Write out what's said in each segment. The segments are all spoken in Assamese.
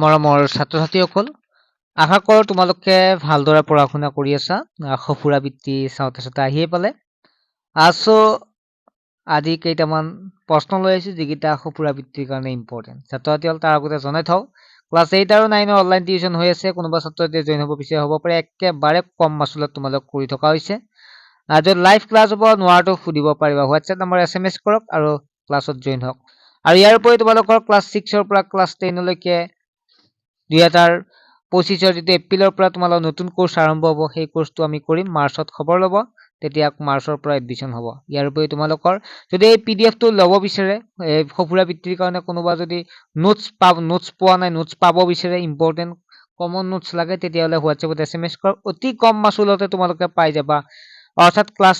মৰমৰ ছাত্ৰ ছাত্ৰীসকল আশা কৰোঁ তোমালোকে ভালদৰে পঢ়া শুনা কৰি আছা। সফুৰা বৃত্তি চাওঁতে চাওঁতে আহিয়ে পালে। আছো আজি কেইটামান প্ৰশ্ন লৈ আহিছোঁ, যিকেইটা সফুৰা বৃত্তিৰ কাৰণে ইম্পৰ্টেণ্ট ছাত্ৰ ছাত্ৰীসকল তাৰ আগতে জনাই থওঁ। ক্লাছ এইট আৰু নাইনৰ অনলাইন টিউশ্যন হৈ আছে। কোনোবা ছাত্ৰ ছাত্ৰীয়ে জইন হ'ব বিচাৰে হ'ব পাৰে। একেবাৰে কম মাচুলত তোমালোক কৰি থকা হৈছে। য'ত লাইভ ক্লাছ হ'ব, নোৱাৰাটো সুধিব পাৰিবা। WhatsApp number S M S কৰক আৰু ক্লাছত জইন হওক। আৰু ইয়াৰ উপৰি তোমালোকৰ ক্লাছ ছিক্সৰ পৰা ক্লাছ টেনলৈকে দুহেজাৰ পঁচিছৰ যিটো এপ্ৰিলৰ পৰা তোমালোকৰ নতুন কোৰ্চ আৰম্ভ হ'ব সেই কোৰ্চটো আমি কৰিম মাৰ্চত খবৰ ল'ব তেতিয়া মাৰ্চৰ পৰা এডমিশ্যন হ'ব। ইয়াৰ উপৰি তোমালোকৰ যদি এই পি ডি এফটো ল'ব বিচাৰে এই সফুৰা বৃত্তিৰ কাৰণে কোনোবা যদি নোটছ পা নোটছ পোৱা নাই নোটছ পাব বিচাৰে ইম্পৰ্টেণ্ট কমন নোটছ লাগে তেতিয়াহ'লে হোৱাটছএপত এছ এম এছ কৰক। অতি কম মাচুলতে তোমালোকে পাই যাবা। অৰ্থাৎ ক্লাছ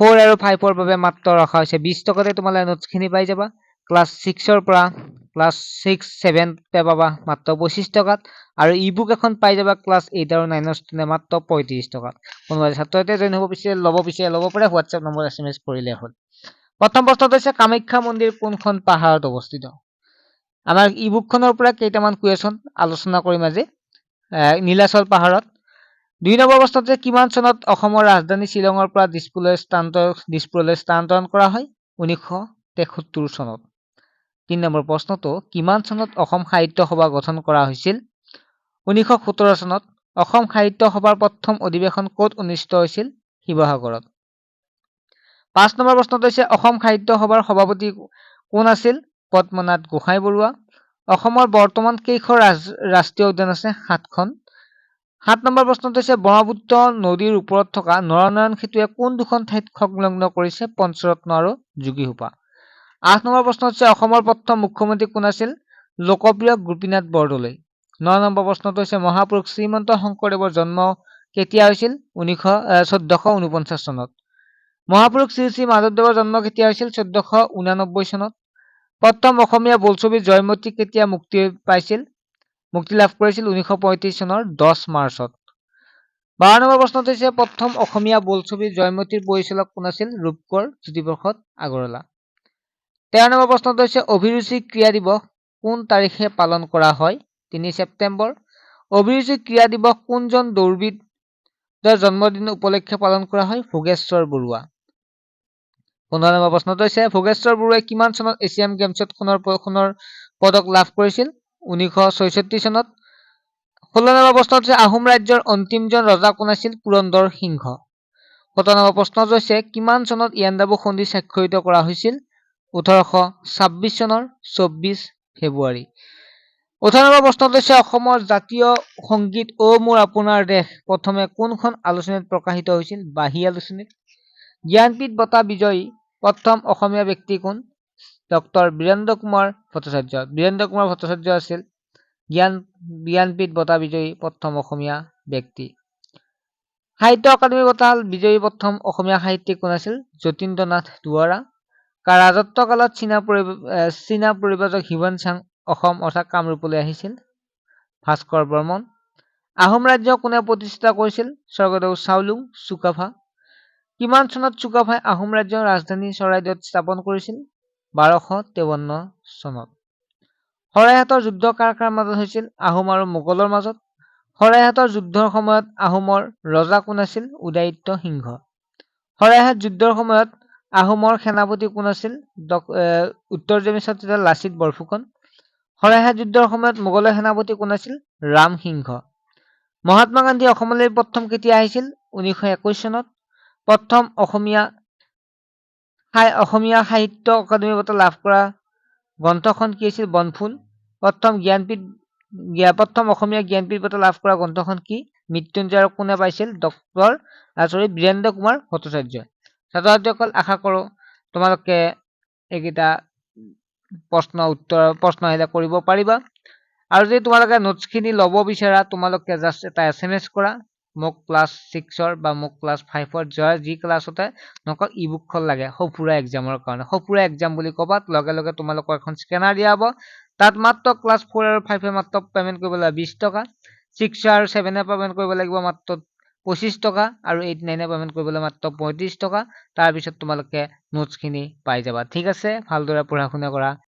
ফ'ৰ আৰু ফাইভৰ বাবে মাত্ৰ ৰখা হৈছে। বিছ টকাতে তোমালোকে নোটছখিনি পাই যাবা। ক্লাছ ছিক্সৰ পৰা ক্লাছ ছিক্স ছেভেনতে পাবা মাত্ৰ পঁচিছ টকাত আৰু ই বুক এখন পাই যাবা ক্লাছ এইট আৰু নাইনৰ ষ্টুডেণ্টে মাত্ৰ পঁয়ত্ৰিছ টকাত। কোনোবা ছাত্ৰ ছাত্ৰীয়ে জইন হ'ব বিচাৰে ল'ব বিচাৰে ল'ব পাৰে WhatsApp number S M S কৰিলে হ'ল। প্ৰথম প্ৰশ্নটো হৈছে কামাখ্যা মন্দিৰ কোনখন পাহাৰত অৱস্থিত? আমাৰ ই বুকখনৰ পৰা কেইটামান কুৱেশ্যন আলোচনা কৰিম আজি নীলাচল পাহাৰত। দুই নম্বৰ প্ৰশ্নত যে কিমান চনত অসমৰ ৰাজধানী শ্বিলঙৰ পৰা দিছপুৰলৈ স্থানান্তৰ দিছপুৰলৈ স্থানান্তৰণ কৰা হয়? ঊনৈছশ তেসত্তৰ চনত। তিনি নম্বৰ প্ৰশ্নটো কিমান চনত অসম সাহিত্য সভা গঠন কৰা হৈছিল? ঊনৈছশ সোতৰ চনত অসম সাহিত্য সভাৰ প্ৰথম অধিৱেশন ক'ত অনুষ্ঠিত হৈছিল? শিৱসাগৰত। পাঁচ নম্বৰ প্ৰশ্নটো হৈছে অসম সাহিত্য সভাৰ সভাপতি কোন আছিল? পদ্মনাথ গোহাঁই বৰুৱা। অসমৰ বৰ্তমান কেইখন ৰাষ্ট্ৰীয় উদ্যান আছে? সাতখন। সাত নম্বৰ প্ৰশ্নটো হৈছে ব্ৰহ্মপুত্ৰ নদীৰ ওপৰত থকা নৰনাৰায়ণ সেতুৱে কোন দুখন ঠাইত সংলগ্ন কৰিছে? পঞ্চৰত্ন আৰু যোগীহোপা আঠ নম্বৰ প্ৰশ্ন হৈছে অসমৰ প্ৰথম মুখ্যমন্ত্ৰী কোন আছিল? লোকপ্ৰিয় গোপীনাথ বৰদলৈ। ন নম্বৰ প্ৰশ্নটো হৈছে মহাপুৰুষ শ্ৰীমন্ত শংকৰদেৱৰ জন্ম কেতিয়া হৈছিল? ঊনৈছশ চৈধ্যশ ঊনপঞ্চাছ চনত। মহাপুৰুষ শ্ৰী শ্ৰী মাধৱদেৱৰ জন্ম কেতিয়া হৈছিল? চৈধ্যশ ঊনানব্বৈ চনত। প্ৰথম অসমীয়া বোলছবি জয়মতী কেতিয়া মুক্তি পাইছিল? মুক্তি লাভ কৰিছিল ঊনৈছশ পঁয়ত্ৰিছ চনৰ দহ মাৰ্চত। বাৰ নম্বৰ প্ৰশ্নটো হৈছে প্ৰথম অসমীয়া বোলছবি জয়মতীৰ পৰিচালক কোন আছিল? ৰূপকৰ জ্যোতিপ্ৰসাদ আগৰৱালা। তেৰ নম্বৰ প্ৰশ্নটো হৈছে অভিৰুচি ক্ৰীড়া দিৱস কোন তাৰিখে পালন কৰা হয়? তিনি ছেপ্টেম্বৰ অভিৰুচি ক্ৰীড়া দিৱস কোনজন দৌৰবিদৰ জন্মদিন উপলক্ষে পালন কৰা হয়? ভোগেশ্বৰ বৰুৱা। পোন্ধৰ নম্বৰ প্ৰশ্নটো হৈছে ভোগেশ্বৰ বৰুৱাই কিমান চনত এছিয়ান গেমছত সোণৰ সোণৰ পদক লাভ কৰিছিল? ঊনৈছশ ছয়ষষ্ঠি চনত ষোল্ল নম্বৰ প্ৰশ্নটো হৈছে আহোম ৰাজ্যৰ অন্তিমজন ৰজা কোন আছিল? পুৰন্দৰ সিংহ। সোতৰ নম্বৰ প্ৰশ্নটো হৈছে কিমান চনত ইয়াণ্ডাবু সন্ধি স্বাক্ষৰিত কৰা হৈছিল? ওঠৰশ ছাব্বিছ চনৰ চৌব্বিছ ফেব্ৰুৱাৰী। ওঠৰ নম্বৰ প্ৰশ্নটো হৈছে অসমৰ জাতীয় সংগীত। অ মোৰ আপোনাৰ দেশ। প্ৰথমে কোনখন আলোচনীত প্ৰকাশিত হৈছিল? বাঁহী আলোচনীত জ্ঞানপীঠ বঁটা বিজয়ী। প্ৰথম অসমীয়া ব্যক্তি কোন? ডক্টৰ বীৰেন্দ্ৰ কুমাৰ ভট্টাচাৰ্য। বীৰেন্দ্ৰ কুমাৰ ভট্টাচাৰ্য আছিল জ্ঞান জ্ঞানপীঠ বঁটা বিজয়ী প্ৰথম অসমীয়া ব্যক্তি। সাহিত্য একাডেমী বঁটা বিজয়ী প্ৰথম অসমীয়া সাহিত্যিক কোন আছিল? যতীন্দ্ৰ নাথ দুৱৰা। ৰাজত্ব কালত চীনা পৰি চীনা পৰিব্ৰাজক হিউৱান চাং অসম অৰ্থাৎ কামৰূপলৈ আহিছিল। ভাস্কৰ বৰ্মন। আহোম ৰাজ্য কোনে প্ৰতিষ্ঠা কৰিছিল? স্বৰ্গদেউ চাওলুং চুকাফা। কিমান চনত চুকাফাই আহোম ৰাজ্যৰ ৰাজধানী চৰাইদেউত স্থাপন কৰিছিল? বাৰশ তেৱন্ন চনত। শৰাইঘাটৰ যুদ্ধ কাৰ কাৰ মাজত হৈছিল? আহোম আৰু মোগলৰ মাজত। শৰাইঘাটৰ যুদ্ধৰ সময়ত আহোমৰ ৰজা কোন আছিল? উদয়াদিত্য সিংহ। শৰাইঘাট যুদ্ধৰ সময়ত আহোমৰ সেনাপতি কোন আছিল? উত্তৰজনী ছাত্ৰীয় লাচিত বৰফুকন। শৰাইঘাট যুদ্ধৰ সময়ত মোগলৰ সেনাপতি কোন আছিল? ৰাম সিংহ। মহাত্মা গান্ধী অসমলৈ প্ৰথম কেতিয়া আহিছিল? ঊনৈছশ একৈছ চনত। প্ৰথম অসমীয়া অসমীয়া সাহিত্য অকাডেমী বঁটা লাভ কৰা গ্ৰন্থখন কি আছিল? বনফুল। প্ৰথম জ্ঞানপীঠ প্ৰথম অসমীয়া জ্ঞানপীঠ বঁটা লাভ কৰা গ্ৰন্থখন কি? মৃত্যুঞ্জয় কোনে পাইছিল? ডক্টৰ চৰি বীৰেন্দ্ৰ কুমাৰ ভট্টাচাৰ্য। ছাত্ৰ আশা কৰোঁ তোমালোকে এইকেইটা প্ৰশ্ন উত্তৰ প্ৰশ্ন আহিলে কৰিব পাৰিবা। আৰু যদি তোমালোকে নোটছখিনি ল'ব বিচাৰা তোমালোকে জাষ্ট এটা এছ এম এছ কৰা মোক ক্লাছ ছিক্সৰ বা মোক ক্লাছ ফাইভৰ যোৱা যি ক্লাছতে নকওক ই বুকখন লাগে সফুৰা এক্সামৰ কাৰণে। সফুৰা এক্সাম বুলি ক'বাত লগে লগে তোমালোকৰ এখন স্কেনাৰ দিয়া হ'ব। তাত মাত্ৰ ক্লাছ ফ'ৰ আৰু ফাইভে মাত্ৰ পে'মেণ্ট কৰিব লাগিব বিছ টকা। ছিক্স আৰু ছেভেনে পে'মেণ্ট কৰিব লাগিব মাত্ৰ পঁচিছ টকা আৰু এইট নাইনে পে'মেণ্ট কৰিবলৈ মাত্ৰ পঁয়ত্ৰিছ টকা। তাৰপিছত তোমালোকে নোটছখিনি পাই যাবা। ঠিক আছে? ভালদৰে পঢ়া শুনা কৰা।